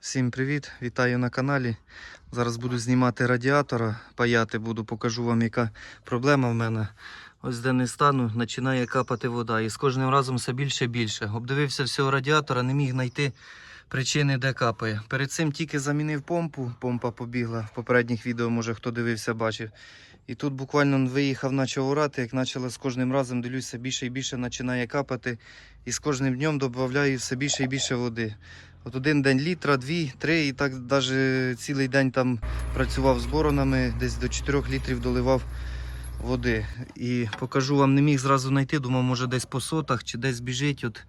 Всім привіт! Вітаю на каналі. Зараз буду знімати радіатора, паяти буду, покажу вам, яка проблема в мене. Ось де не стану, починає капати вода. І з кожним разом все більше і більше. Обдивився всього радіатора, не міг знайти причини, де капає. Перед цим тільки замінив помпу, помпа побігла. В попередніх відео, може хто дивився, бачив. І тут буквально виїхав, почав орати, як почало з кожним разом дивлюся, більше і більше починає капати. І з кожним днем додаю все більше і більше води. От один день літра, дві, три, і так навіть цілий день там працював з боронами, десь до 4 літрів доливав води. І покажу вам, не міг зразу знайти, думав, може десь по сотах чи десь біжить. От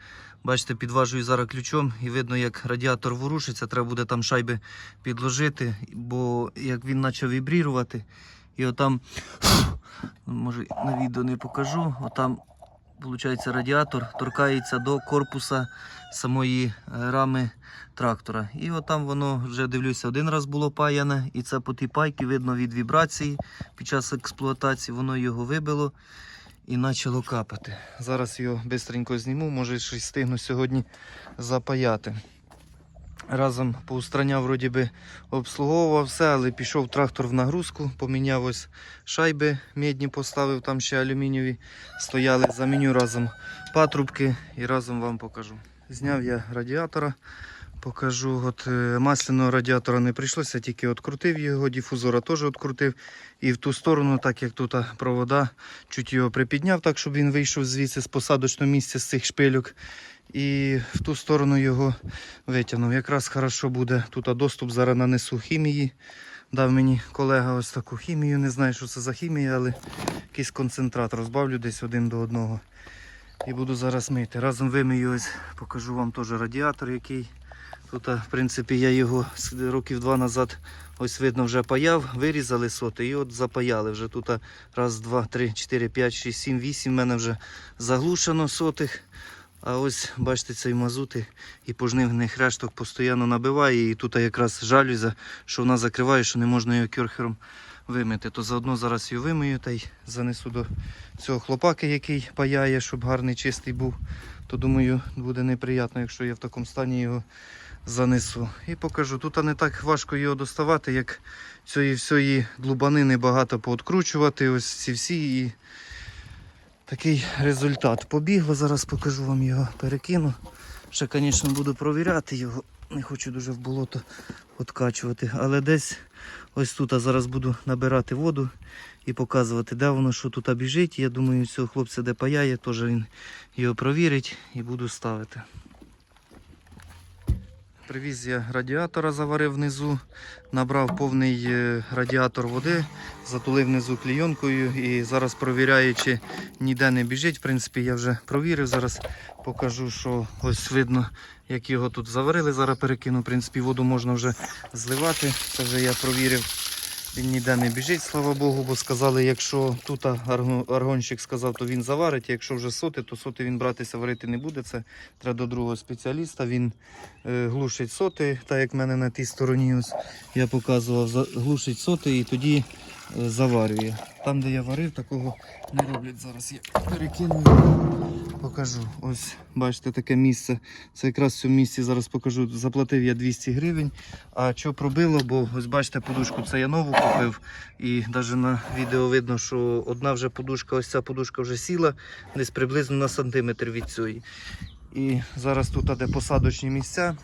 бачите, підважую зараз ключом і видно, як радіатор ворушиться. Треба буде там шайби підложити, бо як він почав вібрірувати, і отам, може на відео не покажу, отам Получається, радіатор торкається до корпуса самої е, рами трактора. І отам воно вже дивлюся, один раз було паяне, і це по тій пайці видно від вібрації під час експлуатації, воно його вибило і почало капати. Зараз його швидко зніму, може щось встигну сьогодні запаяти. Разом поустраняв, вроді би, обслуговував все, але пішов трактор в нагрузку, поміняв ось шайби медні поставив, там ще алюмінієві стояли. Заміню разом патрубки і разом вам покажу. Зняв я радіатора, покажу. От е, масляного радіатора не прийшлося, тільки відкрутив його, дифузора теж відкрутив. І в ту сторону, так як тут провода, чуть його припідняв, так щоб він вийшов звідси з посадочного місця з цих шпилюк. І в ту сторону його витягнув. Якраз хорошо буде. Тут доступ зараз нанесу хімії. Дав мені колега ось таку хімію. Не знаю, що це за хімія, але якийсь концентрат розбавлю десь один до одного. І буду зараз мити. Разом вимию ось, покажу вам теж радіатор, який. Тут, в принципі, я його років два назад ось видно вже паяв, вирізали соти і от запаяли. Вже тут раз, два, три, чотири, п'ять, шість, сім, вісім. в мене вже заглушено сотих. А ось бачите цей мазут і- пожнивних решток постійно набиває. І тут якраз жалюзя, що вона закриває, що не можна його кюрхером вимити. То заодно зараз його вимию та й занесу до цього хлопаки, який паяє, щоб гарний чистий був. То думаю, буде неприємно, якщо я в такому стані його занесу. І покажу. Тут не так важко його доставати, як цієї всієї глубанини багато пооткручувати. Ось ці всі і такий результат. Побігло, зараз покажу вам його, перекину. Ще, звісно, буду провіряти його. Не хочу дуже в болото откачувати. Але десь ось тут а зараз буду набирати воду і показувати, де воно, що тут біжить. Я думаю, цього хлопця, де паяє, теж він його провірить і буду ставити. Привіз я радіатора, заварив внизу, набрав повний е, радіатор води, затулив внизу клійонкою і зараз провіряю, чи ніде не біжить. В принципі, я вже провірив. Зараз покажу, що ось видно, як його тут заварили. Зараз перекину. В принципі, воду можна вже зливати. Це вже я провірив. Він ніде не біжить, слава Богу, бо сказали, якщо тут аргонщик сказав, то він заварить. Якщо вже соти, то соти він братися варити не буде. Це треба до другого спеціаліста. Він е, глушить соти, так як в мене на тій стороні ось я показував, глушить соти і тоді заварює. Там, де я варив, такого не роблять. Зараз я перекину. Покажу. Ось бачите таке місце. Це якраз в цьому місці зараз покажу. Заплатив я 200 гривень. А що пробило, бо ось бачите, подушку це я нову купив. І навіть на відео видно, що одна вже подушка, ось ця подушка вже сіла, десь приблизно на сантиметр від цієї. І зараз тут де посадочні місця.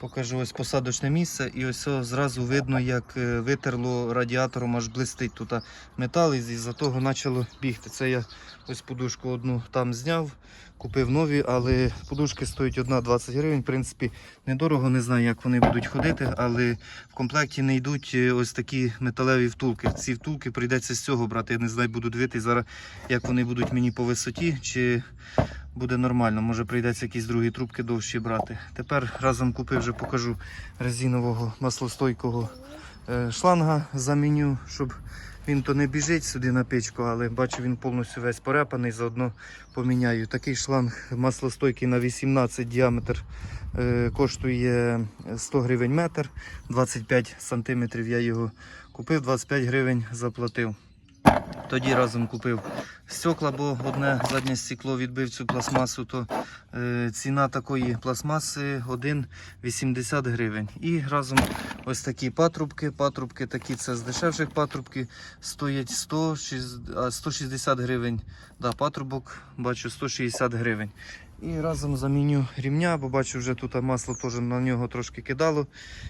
Покажу ось посадочне місце, і ось зразу видно, як е, витерло радіатором, аж блистить тут метал, і з-за того почало бігти. Це я ось подушку одну там зняв, купив нові, але подушки стоять одна 20 гривень. В принципі, недорого, не знаю, як вони будуть ходити, але в комплекті не йдуть е, ось такі металеві втулки. Ці втулки прийдеться з цього брати. Я не знаю, буду дивитися зараз, як вони будуть мені по висоті. чи буде нормально. Може прийдеться якісь другі трубки довші брати. Тепер разом купив, вже покажу резинового маслостойкого е, шланга заміню, щоб він то не біжить сюди на печку, але бачу він повністю весь порепаний, заодно поміняю. Такий шланг маслостойкий на 18 діаметр е, коштує 100 гривень метр, 25 сантиметрів я його купив, 25 гривень заплатив. Тоді разом купив стекла, бо одне заднє стекло відбив цю пластмасу, то е, ціна такої пластмаси 1,80 гривень. І разом ось такі патрубки. Патрубки такі це з дешевших патрубки стоять 160, 160 гривень. Да, патрубок бачу 160 гривень. І разом заміню рівня, бо бачу, вже тут масло теж на нього трошки кидало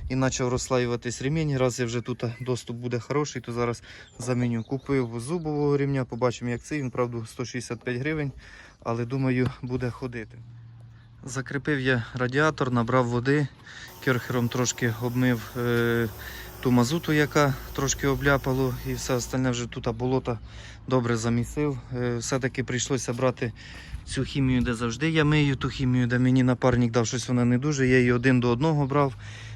і почав розслаюватись ремінь. Раз я вже тут доступ буде хороший, то зараз заміню. Купив зубового рівня, побачимо, як це. Він, правда, 165 гривень, але думаю, буде ходити. Закріпив я радіатор, набрав води, керхером трошки обмив е, ту мазуту, яка трошки обляпало, і все остальне вже тут болото добре замісив. Е, все-таки прийшлося брати цю хімію, де завжди я мию ту хімію, де мені напарник дав щось вона не дуже. Я її один до одного брав.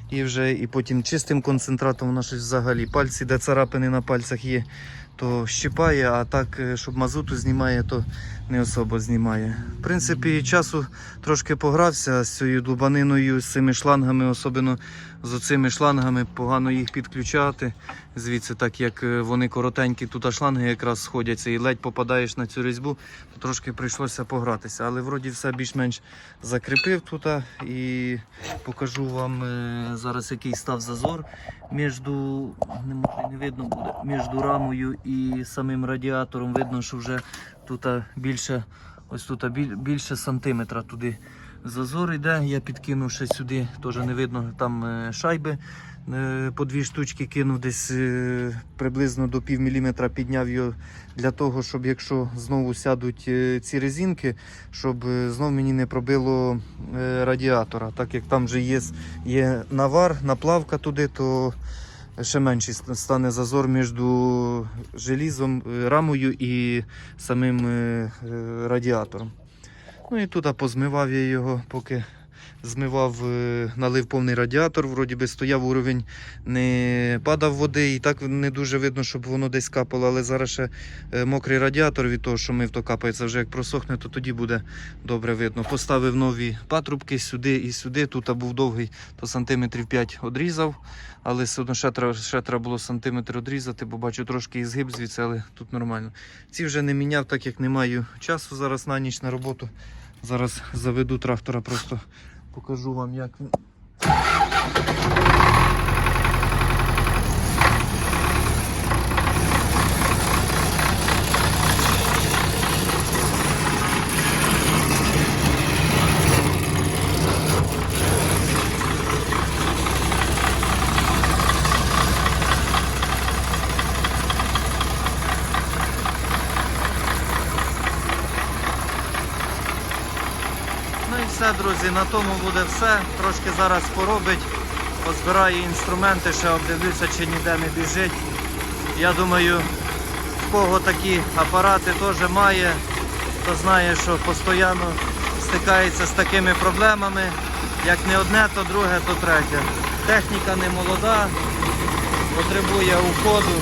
І вже і потім чистим концентратом вона щось взагалі пальці, де царапини на пальцях є, то щипає, а так, е, щоб мазуту знімає, то не особо знімає. В принципі, часу трошки погрався з цією дубаниною, з цими шлангами, особливо з оцими шлангами, погано їх підключати. Звідси, так як е, вони коротенькі, тут шланги якраз сходяться і ледь попадаєш на цю різьбу, то трошки прийшлося погратися. Але вроді все більш-менш закріпив тут і покажу вам е, зараз, який став зазор між не видно буде, між рамою і самим радіатором. Видно, що вже тут більше, ось тут більше сантиметра туди зазор йде. Я підкинув ще сюди, теж не видно там е, шайби. Е, По дві штучки кинув десь е, приблизно до пів міліметра підняв його для того, щоб якщо знову сядуть ці резинки, щоб знов мені не пробило радіатора. Так як там вже є, є навар, наплавка туди, то ще менший стане зазор між желізом, рамою і самим радіатором. Ну і тут позмивав я його, поки змивав, е, налив повний радіатор, вроді би стояв уровень, не падав води, і так не дуже видно, щоб воно десь капало, але зараз ще е, мокрий радіатор від того, що мив, то капається. Вже як просохне, то тоді буде добре видно. Поставив нові патрубки сюди і сюди. Тут був довгий, то сантиметрів 5 одрізав, але все одно ще треба, ще треба було сантиметр одрізати, бо бачу трошки і згиб звідси, але тут нормально. Ці вже не міняв, так як не маю часу зараз на ніч на роботу. Зараз заведу трактора, просто покажу вам, як він. Все, друзі, на тому буде все. Трошки зараз поробить. Позбираю інструменти, ще обдивлюся, чи ніде не біжить. Я думаю, в кого такі апарати теж має, хто знає, що постійно стикається з такими проблемами. Як не одне, то друге, то третє. Техніка не молода, потребує уходу.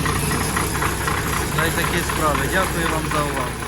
Та й такі справи. Дякую вам за увагу.